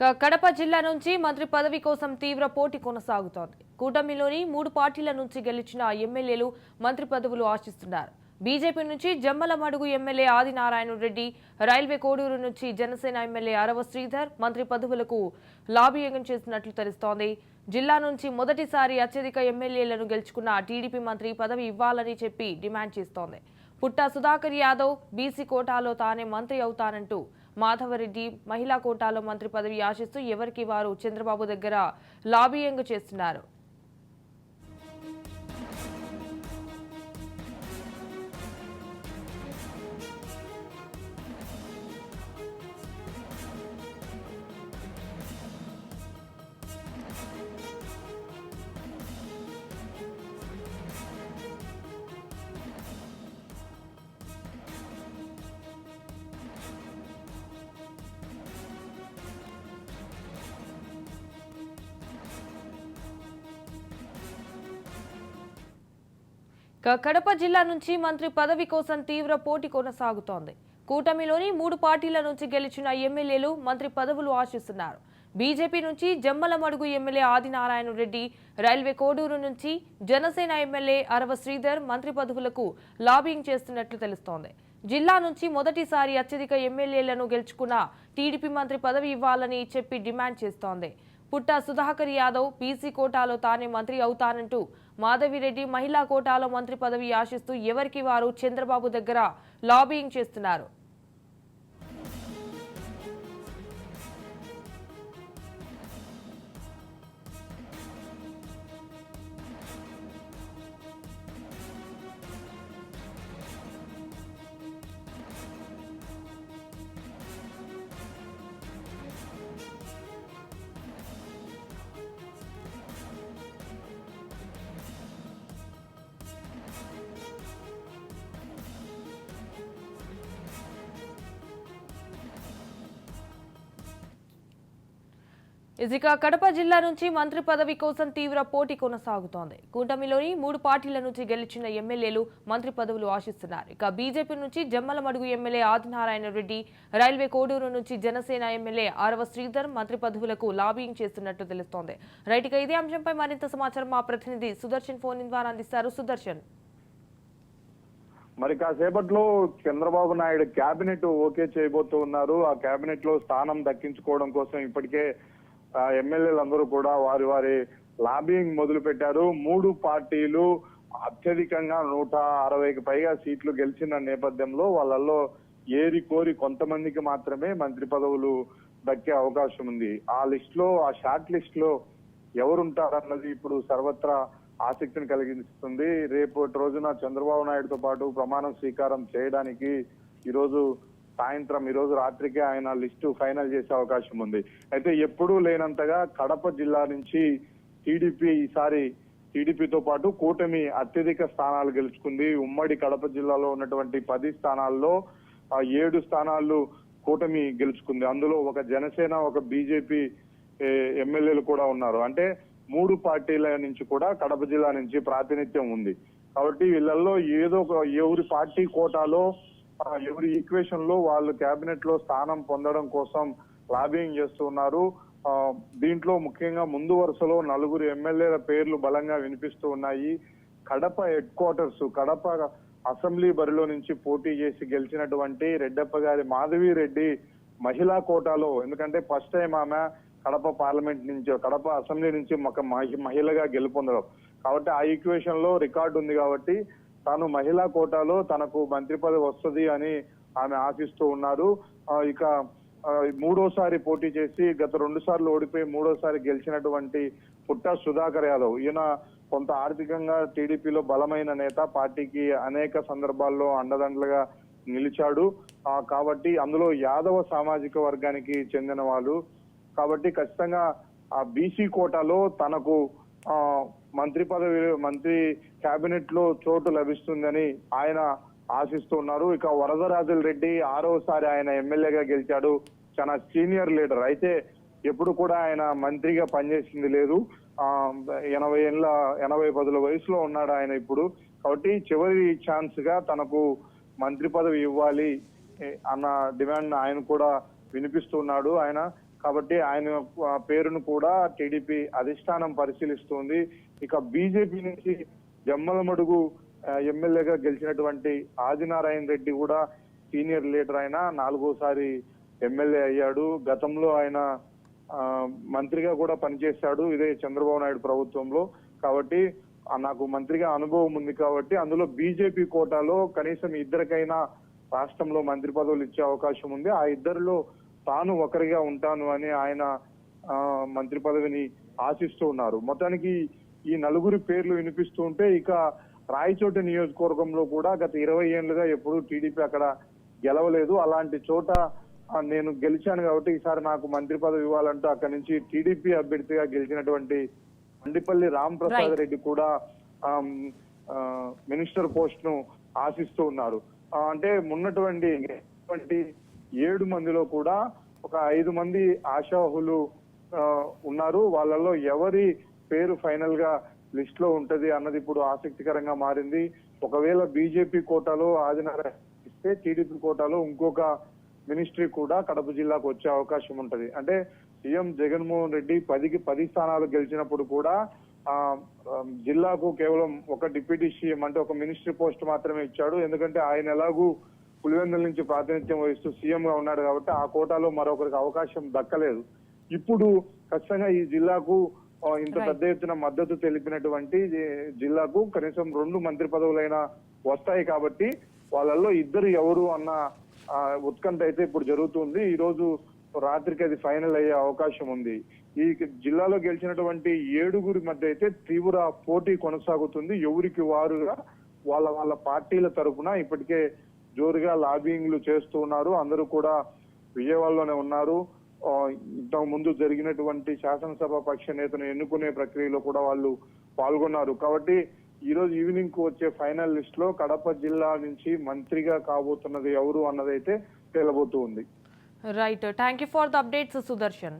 క- కడప జిల్లా నుంచి మంత్రి పదవి కోసం తీవ్ర పోటీ కొనసాగుతోంది. కూటమిలోని మూడు పార్టీల నుంచి గెలిచిన ఎమ్మెల్యేలు మంత్రి పదవులు ఆశిస్తున్నారు. బీజేపీ నుంచి Jammalamadugu MLA Adinarayana Reddy railway Koduru నుంచి జనసేన ఎమ్మెల్యే అరవ శ్రీధర్ మంత్రి పదవులకు లాబింగ్ చేస్తున్నట్లు తెలుస్తోంది. జిల్లా నుంచి మొదటిసారి అత్యధిక ఎమ్మెల్యేలను గెలుచుకున్న టీడీపీ మంత్రి పదవి ఇవ్వాలని చెప్పి డిమాండ్ చేస్తోంది. పుట్టా సుధాకర్ యాదవ్ బీసీ కోటాలో తానే మంత్రి అవుతానంటూ మాధవరెడ్డి మహిళా కోటాలో మంత్రి పదవి ఆశిస్తూ ఎవరికి వారు చంద్రబాబు దగ్గర లాబియింగ్ చేస్తున్నారు? కడప జిల్లా నుంచి మంత్రి పదవి కోసం తీవ్ర పోటీ కొనసాగుతోంది. కూటమిలోని మూడు పార్టీల నుంచి గెలిచిన ఎమ్మెల్యేలు మంత్రి పదవులు ఆశిస్తున్నారు. బీజేపీ నుంచి జమ్మలమడుగు ఎమ్మెల్యే ఆదినారాయణ రెడ్డి రైల్వే కోడూరు నుంచి జనసేన ఎమ్మెల్యే అరవ శ్రీధర్ మంత్రి పదవులకు లాబింగ్ చేస్తున్నట్లు తెలుస్తోంది. జిల్లా నుంచి మొదటిసారి అత్యధిక ఎమ్మెల్యేలను గెలుచుకున్న టీడీపీ మంత్రి పదవి ఇవ్వాలని చెప్పి డిమాండ్ చేస్తోంది. పుట్టా సుధాకర్ యాదవ్ బీసీ కోటాలో తానే మంత్రి అవుతానంటూ మాధవిరెడ్డి మహిళా కోటాలో మంత్రి పదవి ఆశిస్తూ ఎవరికి వారు చంద్రబాబు దగ్గర లాబియింగ్ చేస్తున్నారు? ఇక కడప జిల్లా నుంచి మంత్రి పదవి కోసం తీవ్ర పోటీ కొనసాగుతోంది. కూటమిలోని మూడు పార్టీల నుంచి గెలిచిన ఎమ్మెల్యేలు మంత్రి పదవులు ఆశిస్తున్నారు. ఇక బీజేపీ నుంచి జమ్మలమడుగు ఎమ్మెల్యే ఆదినారాయణ రెడ్డి రైల్వే కోడూరు నుంచి జనసేన ఎమ్మెల్యే ఆరవ శ్రీధర్ మంత్రి పదవులకు లాబింగ్ చేస్తున్నట్టు తెలుస్తోంది. రైట్ ఇదే అంశంపై మరింత సమాచారం మా ప్రతినిధి సుదర్శన్ ఫోన్ ద్వారా అందిస్తారు. సుదర్శన్. మరి కాసేపట్లో చంద్రబాబు నాయుడు కేబినెట్ ఓకే చేయబోతూ ఉన్నారు ఆ కేబినెట్లో స్థానం దక్కించుకోవడం కోసం ఇప్పటికే ఎమ్మెల్యేలందరూ కూడా వారి వారి లాబింగ్ మొదలు పెట్టారు మూడు పార్టీలు అత్యధికంగా నూట అరవైకి పైగా సీట్లు గెలిచిన నేపథ్యంలో వాళ్ళల్లో ఏరి కోరి కొంతమందికి మాత్రమే మంత్రి పదవులు దక్కే అవకాశం ఉంది. ఆ లిస్ట్లో ఆ షార్ట్ లిస్ట్లో ఎవరుంటారన్నది ఇప్పుడు సర్వత్రా ఆసక్తిని కలిగిస్తుంది. రేపటి రోజున చంద్రబాబు నాయుడుతో పాటు ప్రమాణం స్వీకారం చేయడానికి ఈరోజు సాయంత్రం ఈ రోజు రాత్రికి ఆయన లిస్టు ఫైనల్ చేసే అవకాశం ఉంది. అయితే ఎప్పుడూ లేనంతగా కడప జిల్లా నుంచి టీడీపీ ఈసారి టీడీపీతో పాటు కూటమి అత్యధిక స్థానాలు గెలుచుకుంది. ఉమ్మడి కడప జిల్లాలో ఉన్నటువంటి పది స్థానాల్లో ఏడు స్థానాలు కూటమి గెలుచుకుంది. అందులో ఒక జనసేన ఒక బీజేపీ ఎమ్మెల్యేలు కూడా ఉన్నారు. అంటే మూడు పార్టీల నుంచి కూడా కడప జిల్లా నుంచి ప్రాతినిధ్యం ఉంది. కాబట్టి వీళ్ళల్లో ఏదో ఒక ఎవరి పార్టీ కోటాలో ఎవరి ఈక్వేషన్లో వాళ్ళు కేబినెట్లో స్థానం పొందడం కోసం లాబింగ్ చేస్తున్నారు దీంట్లో ముఖ్యంగా ముందు వరుసలో నలుగురు ఎమ్మెల్యేల పేర్లు బలంగా వినిపిస్తూ ఉన్నాయి. Kadapa head quarters Kadapa assembly బరిలో నుంచి పోటీ చేసి గెలిచినటువంటి రెడ్డప్ప గారి మాధవి రెడ్డి మహిళా కోటాలో ఎందుకంటే ఫస్ట్ టైం ఆమె కడప పార్లమెంట్ నుంచి కడప అసెంబ్లీ నుంచి ఒక మహి- మహిళగా గెలుపొందడం. కాబట్టి ఆ ఈక్వేషన్లో రికార్డు ఉంది కాబట్టి తాను మహిళా కోటాలో తనకు మంత్రి పదవి వస్తుంది అని ఆమె ఆశిస్తూ ఉన్నారు. ఇక మూడోసారి పోటీ చేసి గత రెండు సార్లు ఓడిపోయి మూడోసారి గెలిచినటువంటి పుట్ట సుధాకర్ యాదవ్. ఈయన కొంత ఆర్థికంగా టీడీపీలో బలమైన నేత పార్టీకి అనేక సందర్భాల్లో అండదండలుగా నిలిచాడు. కాబట్టి అందులో యాదవ సామాజిక వర్గానికి చెందిన వాళ్ళు. కాబట్టి ఖచ్చితంగా ఆ బీసీ కోటాలో తనకు మంత్రి పదవి మంత్రి కేబినెట్లో చోటు లభిస్తుందని ఆయన ఆశిస్తున్నారు ఇక వరదరాజుల రెడ్డి ఆరోసారి ఆయన ఎమ్మెల్యేగా గెలిచాడు. చాలా సీనియర్ లీడర్. అయితే ఎప్పుడు కూడా ఆయన మంత్రిగా పనిచేసింది లేదు. ఆ ఎనభై ఏళ్ళ ఎనభై పదుల వయసులో ఉన్నాడు ఆయన ఇప్పుడు. కాబట్టి చివరి ఛాన్స్గా తనకు మంత్రి పదవి ఇవ్వాలి అన్న డిమాండ్ ఆయన కూడా వినిపిస్తున్నాడు ఆయన కాబట్టి ఆయన పేరును కూడా టీడీపీ అధిష్టానం పరిశీలిస్తుంది. ఇక బీజేపీ నుంచి జమ్మలమడుగు ఎమ్మెల్యేగా గెలిచినటువంటి ఆదినారాయణ రెడ్డి కూడా సీనియర్ లీడర్ ఆయన నాలుగోసారి ఎమ్మెల్యే అయ్యాడు. గతంలో ఆయన మంత్రిగా కూడా పనిచేశాడు ఇదే చంద్రబాబు నాయుడు ప్రభుత్వంలో. కాబట్టి నాకు మంత్రిగా అనుభవం ఉంది కాబట్టి అందులో బీజేపీ కోటాలో కనీసం ఇద్దరికైనా రాష్ట్రంలో మంత్రి పదవులు ఇచ్చే అవకాశం ఉంది. ఆ ఇద్దరిలో తాను ఒకరిగా ఉంటాను అని ఆయన మంత్రి పదవిని ఆశిస్తూ ఉన్నారు. మొత్తానికి ఈ నలుగురి పేర్లు వినిపిస్తూ ఉంటే ఇక రాయచోటి నియోజకవర్గంలో కూడా గత ఇరవై ఏళ్ళుగా ఎప్పుడూ టీడీపీ అక్కడ గెలవలేదు. అలాంటి చోట నేను గెలిచాను కాబట్టి ఈసారి నాకు మంత్రి పదవి ఇవ్వాలంటూ అక్కడి నుంచి టీడీపీ అభ్యర్థిగా గెలిచినటువంటి మండిపల్లి రామ్ ప్రసాద్ Right. రెడ్డి కూడా మినిస్టర్ పోస్ట్ను ఆశిస్తూ ఉన్నారు. అంటే ఉన్నటువంటి ఏడు మందిలో కూడా ఒక ఐదు మంది ఆశాహులు ఉన్నారు. వాళ్ళలో ఎవరి పేరు ఫైనల్గా లిస్ట్లో ఉంటది అన్నది ఇప్పుడు ఆసక్తికరంగా మారింది. ఒకవేళ బీజేపీ కోటాలో ఆదినారాయణ ఇస్తే టీడీపీ కోటాలో ఇంకొక మినిస్ట్రీ కూడా కడప జిల్లాకు వచ్చే అవకాశం ఉంటది. అంటే సీఎం జగన్మోహన్ రెడ్డి పదికి పది స్థానాలు గెలిచినప్పుడు కూడా ఆ, జిల్లాకు కేవలం ఒక డిప్యూటీ సీఎం అంటే ఒక మినిస్ట్రీ పోస్ట్ మాత్రమే ఇచ్చాడు. ఎందుకంటే ఆయన ఎలాగూ పులివెందుల నుంచి ప్రాతినిధ్యం వహిస్తూ సీఎం గా ఉన్నాడు కాబట్టి ఆ కోటాలో మరొకరికి అవకాశం దక్కలేదు. ఇప్పుడు ఖచ్చితంగా ఈ జిల్లాకు ఇంత. పెద్ద ఎత్తున మద్దతు తెలిపినటువంటి జిల్లాకు కనీసం రెండు మంత్రి పదవులైనా వస్తాయి కాబట్టి వాళ్ళల్లో ఇద్దరు ఎవరు అన్న ఉత్కంఠ అయితే ఇప్పుడు జరుగుతుంది. ఈ రోజు రాత్రికి అది ఫైనల్ అయ్యే అవకాశం ఉంది. ఈ జిల్లాలో గెలిచినటువంటి ఏడుగురి మధ్య అయితే తీవ్ర పోటీ కొనసాగుతుంది. ఎవరికి వారుగా వాళ్ళ వాళ్ళ పార్టీల తరపున ఇప్పటికే జోరుగా లాబింగ్లు చేస్తూ ఉన్నారు. అందరూ కూడా విజయవాడలోనే ఉన్నారు. ఇంతకు ముందు జరిగినటువంటి శాసనసభ పక్ష నేతను ఎన్నుకునే ప్రక్రియలో కూడా వాళ్ళు పాల్గొన్నారు. కాబట్టి ఈ రోజు ఈవినింగ్కు వచ్చే ఫైనల్ లిస్ట్లో కడప జిల్లా నుంచి మంత్రిగా కాబోతున్నది ఎవరు అన్నదైతే తేలబోతూ ఉంది. Right thank you for the updates Sudarshan